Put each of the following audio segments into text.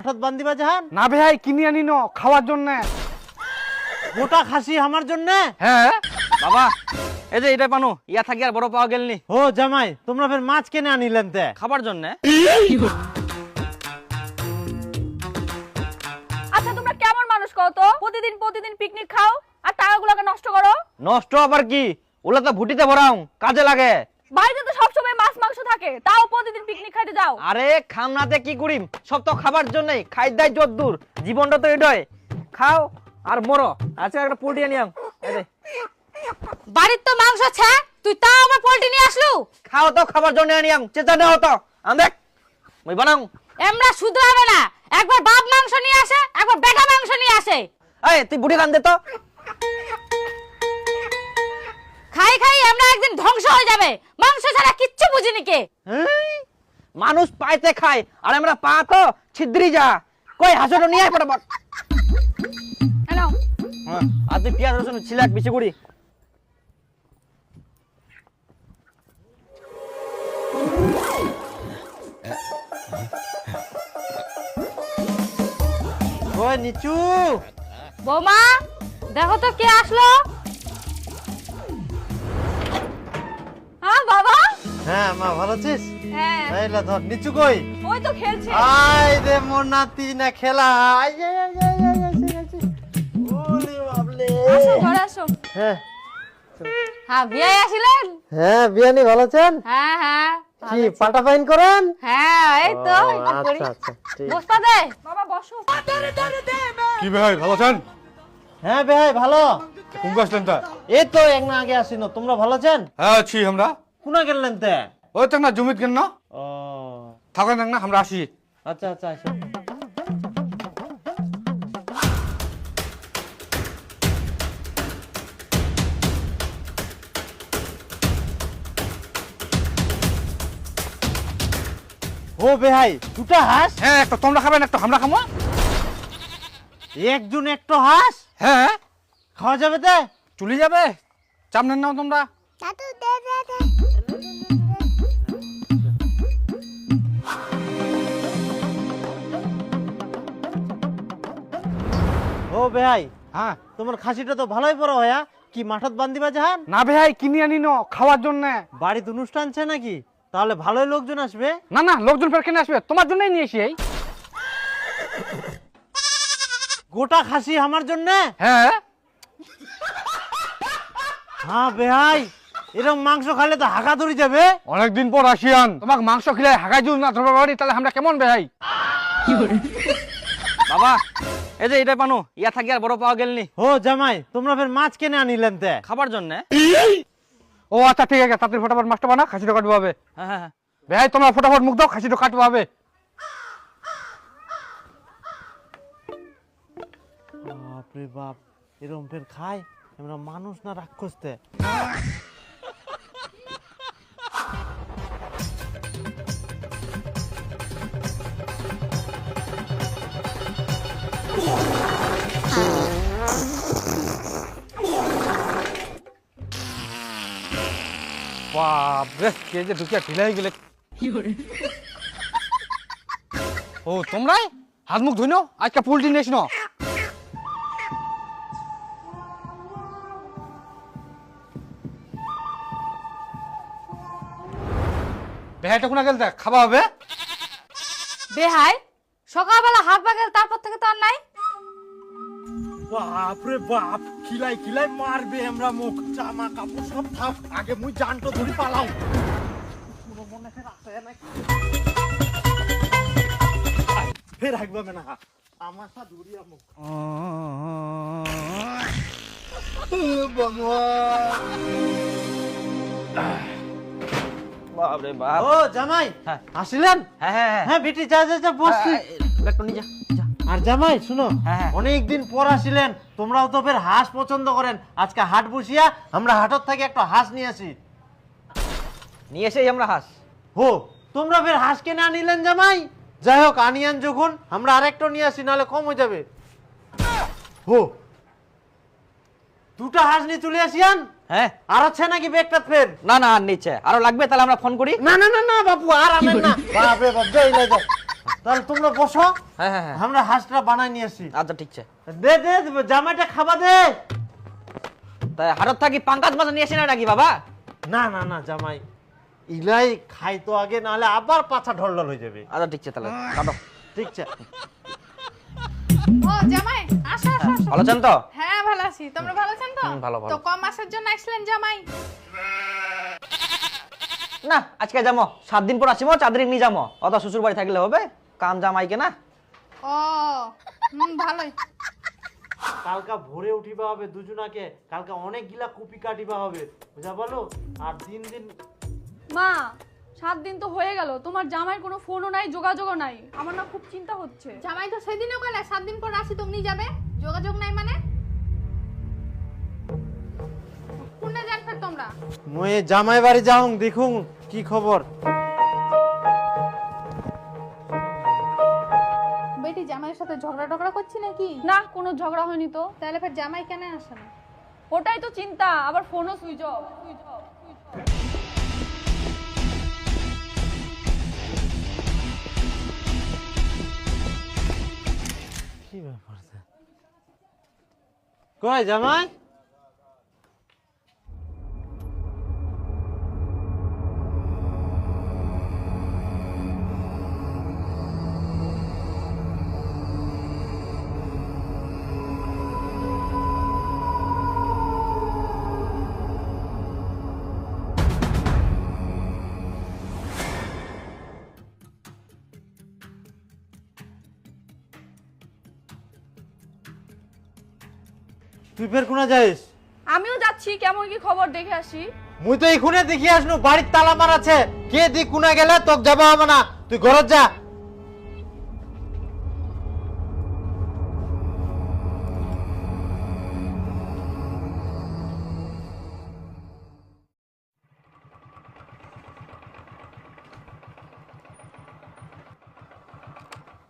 হঠাৎ বান্দিবা জাহান? না ভাই কিনে আনি ন খাওয়ার জন্য। গোটা খাসি আমার জন্য? হ্যাঁ বাবা এই যে এটা পানু ইয়া থাকি আর বড় পাওয়া গেলনি ও জামাই তোমরা ফের মাছ কেনে আনিলেন তে। খাবার জন্য। আচ্ছা তোমরা কেমন মানুষ কও তো? প্রতিদিন প্রতিদিন পিকনিক খাও আর টাকাগুলোকে নষ্ট করো? নষ্ট আবার কি? ওলা তো ভুটিতে ভরাও কাজে লাগে। বাড়িতে তো সবসময় মাছ মাংস থাকে তাও প্রতিদিন পিকনিক খাইতে যাও। আরে খামনাতে কি করিম সব তো খাবার জন্যই খাই দাই যত দূর। জীবনটা তো এটাই। খাও আর মরো। আচ্ছা একটা পোল্ট্রি আনিয়াম এই বাড়ির তো মাংস আছে তুই তাও আবার পোল্ট্রি নিয়ে আসলু? খাও তো খাবার জন্য আনিয়াম চেতা নেও তো। আম দেখ। মই বানাও। এমরা শুধরাবে না। একবার বাপ মাংস নিয়ে আসে একবার বেটা মাংস নিয়ে আসে। এই তুই বুড়ি কান দে তো। খাই আমরা একদিন ধ্বংস হয়ে যাবে। মাংস ছাড়া কিচ্ছু বুঝিনি কে। মানুষ পাইতে খায় আর আমরা পা তো ছিদ্রি যা। কই হাসুটো নিয়ে আয় ফটাফট। হ্যালো। হ্যাঁ, আর তুই পেঁয়াজ রসুন ছিল এক বেশি করি ওই নিচু। বৌমা দেখো তো কে আসলো। হ্যাঁ মা ভালো আছিস? হ্যাঁ। এইলা ধর নিচু কই? ওই তো খেলছে। আই রে মোর নাতি না খেলা। ওরে বাবলে। আসো ঘরে আসো। হ্যাঁ। হ্যাঁ বিয়ে আসিলেন? হ্যাঁ বিয়ানি ভালো আছেন? হ্যাঁ হ্যাঁ কি পাটা পাইন করেন? হ্যাঁ এই তো। আচ্ছা আচ্ছা বসপা দে। বাবা বসো। কি ভাই ভালো আছেন? হ্যাঁ ভাই ভালো। কোন তা এই তো এক না আগে আসিনো। তোমরা ভালো আছেন? হ্যাঁ আছি আমরা। কোনা গেলেন তে? ওই তো না জমিত কেন না। ও। থাকেন না আমরা আসি। আচ্ছা আচ্ছা আচ্ছা ও বেহাই দুটা হাঁস? হ্যাঁ একটা তোমরা খাবেন একটা আমরা খাব একজন একটা হাঁস? হ্যাঁ। খাওয়া যাবে তে? চলে যাবে। চাপ নেন নাও তোমরা। ও বেহাই হ্যাঁ। তোমার খাসিটা তো ভালোই বড় হয়া কি মাঠত বান্দিবা জাহান? না ভাই কিনে আনি ন খাওয়ার জন্য। বাড়িতে অনুষ্ঠান আছে নাকি? তাহলে ভালোই লোকজন আসবে। না না লোকজন ফের কেন আসবে? তোমার জন্যই নিয়ে এসি এই। গোটা খাসি আমার জন্য? হ্যাঁ। হ্যাঁ বেহাই এরকম মাংস খালে তো হাঁকা ধরে যাবে। অনেকদিন পর আসিয়ান। তোমাকে মাংস খেলে হাগাই যদি না ধরবে বাড়ি তাহলে আমরা কেমন বেহাই? বাবা এই যে এটা পানু ইয়া থাকি আর বড় পাওয়া গেলনি ও জামাই তোমরা ফের মাছ কেনে আনিলেন তে। খাবার জন্য? ও আচ্ছা ঠিক আছে তাড়াতাড়ি ফটাফট মাছটা বানা খাসিটা কাটবো হবে হ্যাঁ হ্যাঁ হ্যাঁ। বেহাই তোমরা ফটাফট মুখ দাও খাসিটা কাটবো হবে বাপরে বাপ এরকম ফের খায়? আমরা মানুষ না রাক্ষস তে বাপ রে কে যে ঢুকিয়া ঢিলাই গেলে? ও তোমরাই? হাত মুখ ধুই নাও আজকে পোল্ট্রি নিয়েছ। না বেহাইটা কোনা গেল দেখ খাওয়া হবে? বেহাই? সকালবেলা হাত বাগেল তারপর থেকে তো আর নাই? বাপরে বাপ খিলাই খিলাই মারবে আমরা মুখ। জামা কাপড় সব থাক আগে মুই জানটো ধরি পালাও। পুরো মনে ফের হাঁকবে না আমার সা ধরিয়া মুখ। বাপরে বাপ ও জামাই হ্যাঁ। আসিলেন? হ্যাঁ হ্যাঁ হ্যাঁ। হ্যাঁ বেটি যা যা যা বসছি। ব্যাগটা নিয়ে যা যা। আর জামাই শুনো হ্যাঁ, হ্যাঁ। অনেক দিন পর আসিলেন তোমরাও তো ফের হাঁস পছন্দ করেন। আজকে হাট বসিয়া আমরা হাটত থেকে একটা হাঁস নিয়ে আসি। নিয়ে এসেই আমরা হাঁস। হো তোমরা ফের হাঁস কেনে আনিলেন জামাই? যাই হোক আনিয়ান যখন আমরা আরেকটা নিয়ে আসি নাহলে কম হয়ে যাবে। হো দুটা হাঁস নিয়ে চলে আসিয়ান? হ্যাঁ। আর আছে নাকি ব্যাগটা ফের? না না আর নিচ্ছে আরও লাগবে তাহলে আমরা ফোন করি? না না না না বাপু আর আনেন না। বাপ রে বাপ যাই না যাই। তাহলে তোমরা বসো। হ্যাঁ হ্যাঁ হ্যাঁ। আমরা হাঁসটা বানাই নিয়ে আসি। আচ্ছা ঠিক আছে। দে দে জামাইটা খাবা দে। তাই হাটত থাকি পাঙ্কাজ মাছ নিয়ে আসি না নাকি বাবা? না না না জামাই। ইলাই খাই তো আগে নাহলে আবার পাছা ঢলঢল হয়ে যাবে। আচ্ছা ঠিক আছে তাহলে কাটো। ঠিক আছে। ও জামাই আসো আসো। ভালো আছেন তো? হ্যাঁ ভালো আছি। তোমরা ভালো আছেন তো? ভালো, ভালো। তো কম মাসের জন্য আসলেন জামাই? না আজকে যাব। সাত দিন পর আসিমো দিন নিয়ে যাব। অত শ্বশুর বাড়ি থাকলে হবে? কাম জামাইকে না? ও হুম ভালোই। কালকা ভোরে উঠিবা হবে দুজনাকে কালকা অনেক গিলা কুপি কাটিবা হবে বুঝা বলো? আর দিন দিন মা সাত দিন তো হয়ে গেল তোমার জামাইয়ের কোনো ফোনও নাই যোগাযোগও নাই। আমার না খুব চিন্তা হচ্ছে। জামাই তো সেদিনও গেলে সাত দিন পর আসি তুমি যাবে। যোগাযোগ নাই মানে? কোনে যান ফের তোমরা? মই জামাই বাড়ি যাও দেখুন কি খবর? সাথে ঝগড়া টগড়া করছি নাকি? না কোনো ঝগড়া হয়নি তো। তাহলে ফের জামাই কেন আসে না? ওটাই তো চিন্তা আবার ফোনও সুইচ অফ। সুইচ অফ কি ব্যাপার কয় জামাই? তুই ফের কোনা যাইস? আমিও যাচ্ছি কেমন কি খবর দেখে আসি। মুই তো এখুনে দেখি আসনু বাড়ির তালা মার আছে। কে দি কোনা গেলে তোক যাবা হবে না। তুই ঘরত যা।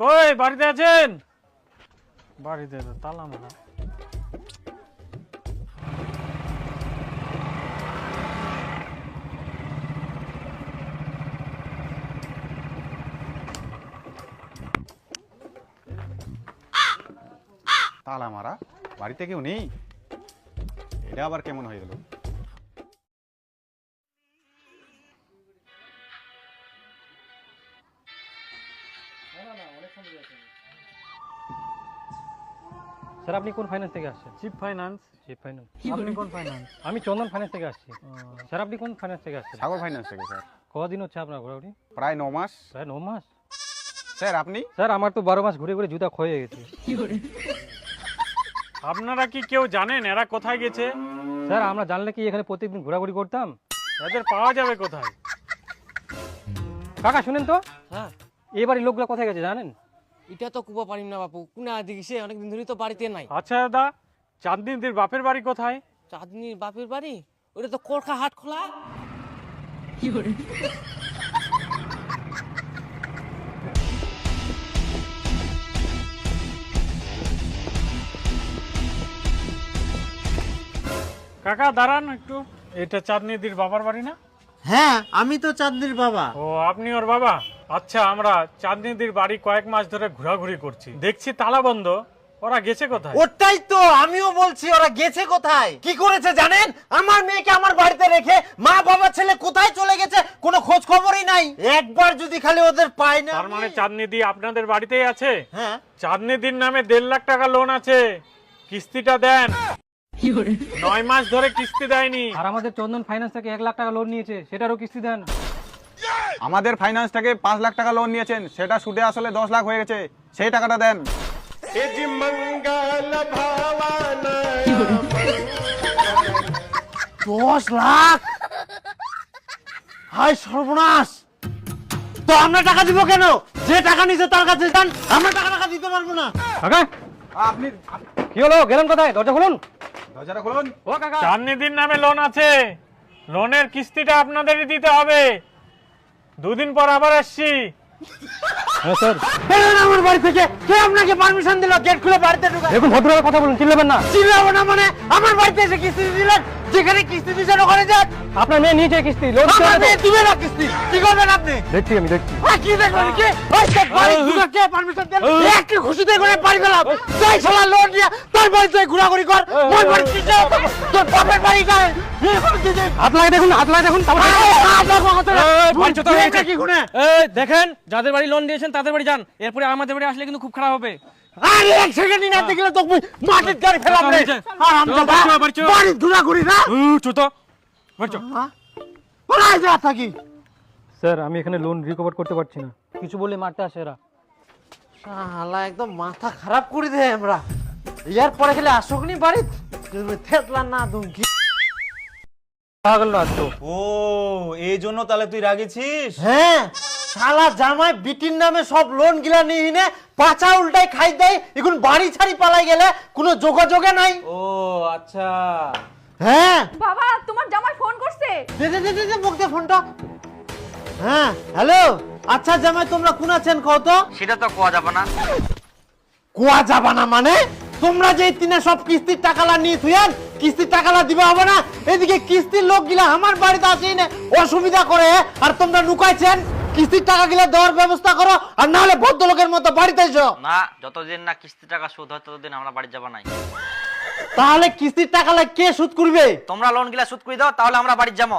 কই বাড়িতে আছেন? বাড়িতে তালা মারা। তালা মারা। বাড়িতে কেউ নেই? এটা আবার কেমন হয়ে গেল? স্যার আপনি কোন ফাইন্যান্স থেকে আসছেন? চিপ ফাইন্যান্স চিপ ফাইন্যান্স আপনি কোন ফাইন্যান্স আমি চন্দন ফাইন্যান্স থেকে আসছি। স্যার আপনি কোন ফাইন্যান্স থেকে আসছেন? সাগর ফাইন্যান্স থেকে স্যার। কদিন হচ্ছে আপনার ঘোরাঘুরি? প্রায় ন মাস। প্রায় ন মাস? স্যার আপনি? স্যার আমার তো বারো মাস ঘুরে ঘুরে জুতা ক্ষয়ে গেছে। আপনারা কি কেউ জানেন এরা কোথায় গেছে? স্যার আমরা জানলে কি এখানে প্রতিদিন ঘোরাঘুরি করতাম? এদের পাওয়া যাবে কোথায়? কাকা শুনেন তো। হ্যাঁ। এবারে লোকগুলো কোথায় গেছে জানেন? এটা তো কুবা পারিম না বাপু কুনা দিকে সে অনেকদিন ধরে তো বাড়িতে নাই। আচ্ছা দাদা চাঁদনিদের বাপের বাড়ি কোথায়? চাঁদনির বাপের বাড়ি? ওটা তো কোরখা হাট খোলা। কাকা দাঁড়ান একটু। এটা চাঁদনিদির বাবার বাড়ি না? হ্যাঁ আমি তো চাঁদনির বাবা। ও আপনি ওর বাবা? আচ্ছা আমরা চাঁদনিদির বাড়ি কয়েক মাস ধরে ঘোরাঘুরি করছি। দেখছি তালা বন্ধ। ওরা গেছে কোথায়? ওটাই তো আমিও বলছি ওরা গেছে কোথায়? কি করেছে জানেন? আমার মেয়েকে আমার বাড়িতে রেখে মা বাবা ছেলে কোথায় চলে গেছে কোনো খোঁজ খবরই নাই। একবার যদি খালি ওদের পাই না তার মানে চাঁদনিদি আপনাদের বাড়িতেই আছে? হ্যাঁ। চাঁদনিদির নামে দেড় লাখ টাকা লোন আছে। কিস্তিটা দেন। নয় মাস ধরে কিস্তি দেয়নি। আর আমাদের চন্দন ফাইন্যান্স থেকে এক লাখ টাকা লোন নিয়েছে সেটারও কিস্তি দেন। আমাদের ফাইন্যান্স থেকে পাঁচ লাখ টাকা লোন নিয়েছেন সেটা সুদে আসলে দশ লাখ হয়ে গেছে সেই টাকাটা দেন। দশ লাখ? হাই সর্বনাশ! তো আমরা টাকা দিব কেন? যে টাকা নিছে তার কাছে যান আমরা টাকা টাকা দিতে পারব না। আপনি কি হলো? গেলেন কোথায়? দরজা খুলুন। দরজাটা খুলুন। ও কাকা। চাঁদনিদির নামে লোন আছে। লোনের কিস্তিটা আপনাদেরই দিতে হবে। দুদিন পর আবার আসছি। হ্যাঁ স্যার। বেরোন আমার বাড়ি থেকে কে আপনাকে পারমিশন দিল? গেট খুলে বাড়িতে ঢুকা দেখুন ভদ্রভাবে কথা বলুন চিল্লাবেন না। চিল্লাবো না মানে? আমার বাড়িতে এসে কিস্তি দিলেন? যেখানে কিস্তি দিচ্ছেন ওখানে যান। আপনার মেয়ে নিচে কিস্তি লোন দিবে না কিস্তি কি করবেন আপনি? দেখছি আমি দেখছি। কি দেখবেন কি? ওই তো বাড়ি কে পারমিশন দেন? একটি খুশিতে করে বাড়ি গেলাম। তাই শালা লোন নিয়ে তোর বাড়িতে ঘোরাঘুরি কর। মোর বাড়ি দিতে তোর বাপের বাড়ি গায়ে হাত লাগে দেখুন হাত লাগে দেখুন তারপর কি গুনে এই দেখেন যাদের বাড়ি লোন দিয়েছেন তাদের বাড়ি যান। এরপরে আমাদের বাড়ি আসলে কিন্তু খুব খারাপ হবে। আরে এক সেকেন্ড না দেখলে তো মাটির গাড়ি ফেলাম রে আর আমরা চলো, বাড়ি চলো। বাড়ি না? চুতো বাড়ি চল। ওরা যা থাকি। স্যার আমি এখানে লোন রিকভার করতে পারছি না। কিছু বলে মারতে আসে এরা। শালা একদম মাথা খারাপ করে দেয় আমরা। ইয়ার পরে খেলে আসুক নি বাড়ি থেতলা না দুঙ্কি পাগল না তো ও এই জন্য তাহলে তুই রাগেছিস হ্যাঁ। শালা জামাই বিটির নামে সব লোন গিলা নিয়ে নে পাচা উল্টাই খাই দেয় এখন বাড়ি ছাড়ি পালাই গেলে কোনো যোগাযোগে নাই। ও আচ্ছা। হ্যাঁ। বাবা তোমার জামাই ফোন করছে। দে দে দে দে দে মুখ দে ফোনটা। হ্যাঁ হ্যালো। আচ্ছা জামাই তোমরা কোন আছেন কও তো? সেটা তো কোয়া যাবে না। কোয়া যাবে না মানে? তোমরা যে তিনে সব কিস্তির টাকালা নিয়ে থুয়ান কিস্তির টাকালা দিবা হবে না? এদিকে কিস্তির লোক গিলা আমার বাড়িতে আসে না অসুবিধা করে আর তোমরা লুকাইছেন? কিস্তির টাকা গিলা দেওয়ার ব্যবস্থা করো আর না হলে ভদ্রলোকের মতো বাড়িতে এসো। না যতদিন না কিস্তি টাকা শোধ হয় ততদিন আমরা বাড়ি যাব নাই তাহলে কিস্তির টাকালা কে সুদ করবে? তোমরা লোন গিলা শোধ করে দাও তাহলে আমরা বাড়ি যাব।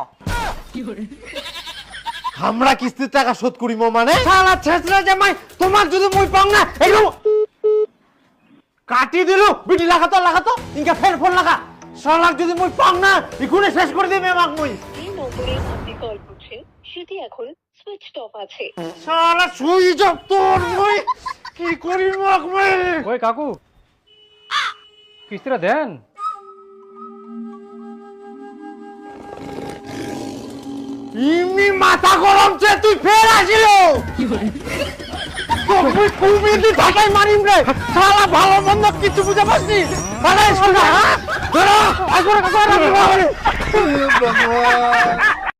আমরা কিস্তির টাকা শোধ করিব মানে? শালা ছেছরা জামাই তোমার যদি মুই পাও না কাটি দিলু বিটি লাগাতো লাগাতো ইনকা ফের ফোন লাগা। শালাক যদি মুই পাও না ইকুনে শেষ করে দিবে আমাক মুই। যে নম্বরে আপনি কল করছেন সেটি এখন সুইচ অফ আছে। শালা সুইচ অফ তোর মুই কি করি মাক মুই ওই কাকু? কিস্তিটা দেন। ইমনি মাথা গরম চে তুই ফের আসিল। তুই কুমিদি ঢাকাই মারিম রে। শালা ভালো মন্দ কিছু বুঝে পাচ্ছিস আরে শোনা হ্যাঁ? ধরো। আসরে কাকু